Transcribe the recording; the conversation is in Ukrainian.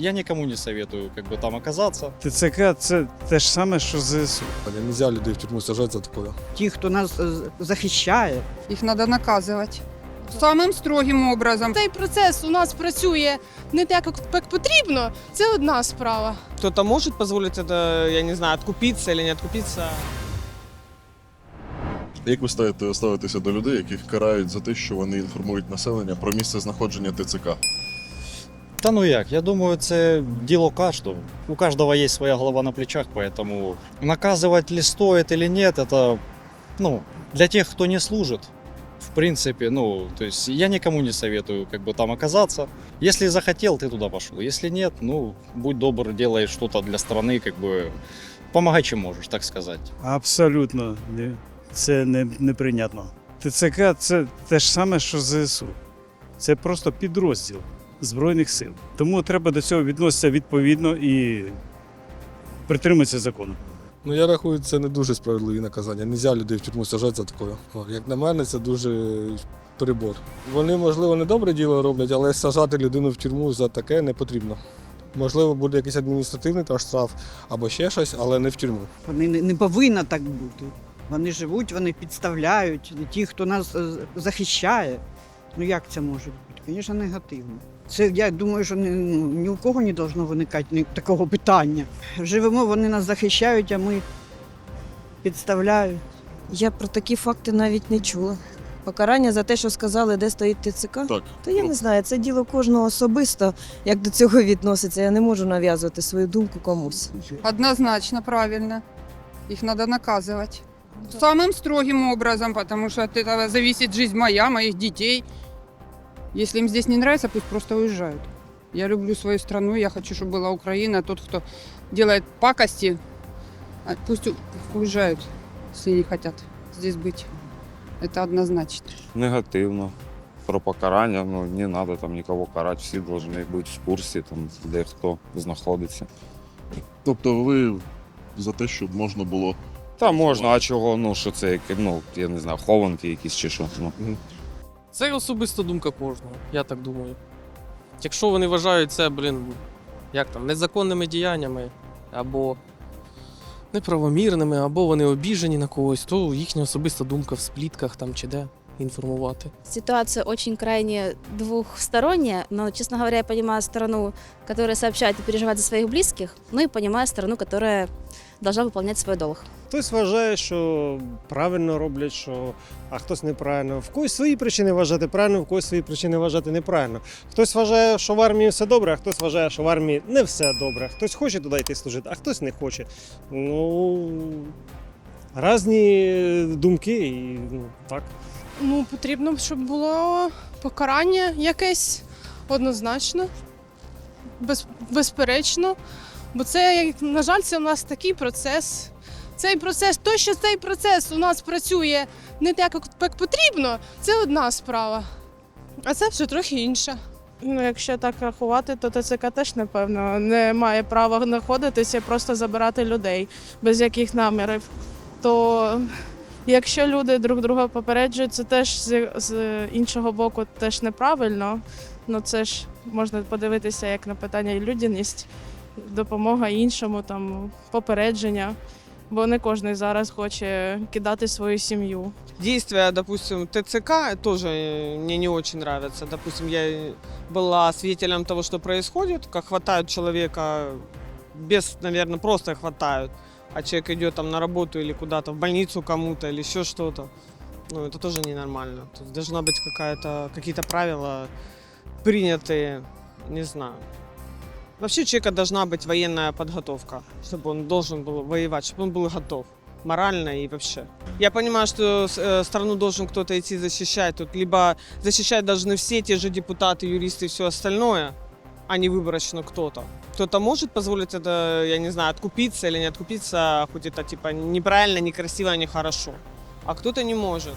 я никому не советую как бы там оказаться. ТЦК це те ж саме, що ЗСУ. Нельзя людей в тюрьму сажать за такое. ті, хто нас е, захищає. Их надо наказывать. Самым строгим образом. Цей процес у нас працює не так, як- як потрібно. Це одна справа. Кто-то может позволить это, я не знаю, откупиться или не откупиться. Як ви ставите, ставитеся до людей, яких карають за те, що вони інформують населення про місце знаходження ТЦК? Та ну як, я думаю, це діло кожного. У каждого есть своя голова на плечах, поэтому наказывать ли стоит или нет, это, ну, для тех, кто не служит, в принципе, ну, то есть я никому не советую как бы там оказаться. Если захотел, ты туда пошел. Если нет, ну, будь добр, делай что-то для страны, как бы, помогай чем можешь, так сказать. Абсолютно ні. Це не, неприйнятно. ТЦК це те ж саме, що ЗСУ. Це просто підрозділ Збройних сил. Тому треба до цього відноситися відповідно і притримуватися закону. Ну я рахую, це не дуже справедливі наказання. Нельзя людей в тюрму сажати за такое. О, Як на мене, це дуже перебор. Вони, можливо, не добре діло роблять, але сажати людину в тюрму за таке не потрібно. Можливо, буде якийсь адміністративний та штраф або ще щось, але не в тюрму. Вони не, не повинно так бути. Вони живуть, вони підставляють ті, хто нас е, захищає. Ну як це може бути? Звісно, негативно. Це я думаю, що ні, ну, ні у кого не должно виникати ні, такого питання. Живемо, вони нас захищають, а ми підставляють. Я про такі факти навіть не чула. Покарання за те, що сказали, де стоїть ТЦК. Так. Та я не знаю, це діло кожного особисто, як до цього відноситься. Я не можу нав'язувати свою думку комусь. Однозначно правильно. Их надо наказывать. Самым строгим образом, потому что от этого зависит жизнь моя, моих детей. Если им здесь не нравится, пусть просто уезжают. Я люблю свою страну, я хочу, чтобы была Украина. Тот, кто делает пакости, а пусть у- уезжают, если не хотят здесь быть. Это однозначно. негативно. Про покарання, ну не треба там нікого карати, всі повинні бути в курсі, там, де хто знаходиться. Тобто ви за те, щоб можна було Та можна, а чого, ну що це, як, ну, я не знаю, хованки якісь чи що. Ну. Це особиста думка кожного, я так думаю. Якщо вони вважають це, блін, як там, незаконними діяннями, або неправомірними, або вони обіжені на когось, то їхня особиста думка в сплітках там чи де інформувати. Ситуация очень крайне двухсторонняя, но, честно говоря, я понимаю сторону, которая сообщает и переживает за своих близких, ну и понимаю сторону, которая должна выполнять свой долг. Хтось вважає, що правильно роблять, що а хтось неправильно. В когось свої причини вважати правильно, в когось свої причини вважати неправильно. Хтось вважає, що в армії все добре, а хтось вважає, що в армії не все добре. Хтось хоче туди йти служити, а хтось не хоче. Ну різні думки і ну, так. Ну, потрібно, щоб було покарання якесь однозначно, без, безперечно. Бо це, як, на жаль, це у нас такий процес. Цей процес, то, що цей процес у нас працює не так, як- потрібно, це одна справа. А це вже трохи інша. Ну, якщо так рахувати, то ТЦК теж, напевно, не має права знаходитися просто забирати людей без яких намірів. То якщо люди друг друга попереджують, це теж з, з іншого боку теж неправильно. Ну це ж можна подивитися як на питання людяність, допомога іншому, там попередження. Бо не кожен зараз хоче кидати свою сім'ю. Действия, допустим, ТЦК тоже мне не очень нравятся. Допустим, я была свидетелем того, что происходит, как хватают человека, без, наверное, просто хватают, а человек идет там на работу или куда-то в больницу кому-то или еще что-то. Ну, это тоже ненормально. То есть должна быть какая-то, какие-то правила принятые, не знаю. Вообще у человека должна быть военная подготовка, чтобы он должен был воевать, чтобы он был готов морально и вообще. Я понимаю, что э, страну должен кто-то идти защищать. Тут либо защищать должны все те же депутаты, юристы и все остальное, а не выборочно кто-то. Кто-то может позволить это, я не знаю, откупиться или не откупиться, хоть это типа неправильно, некрасиво, нехорошо. А кто-то не может.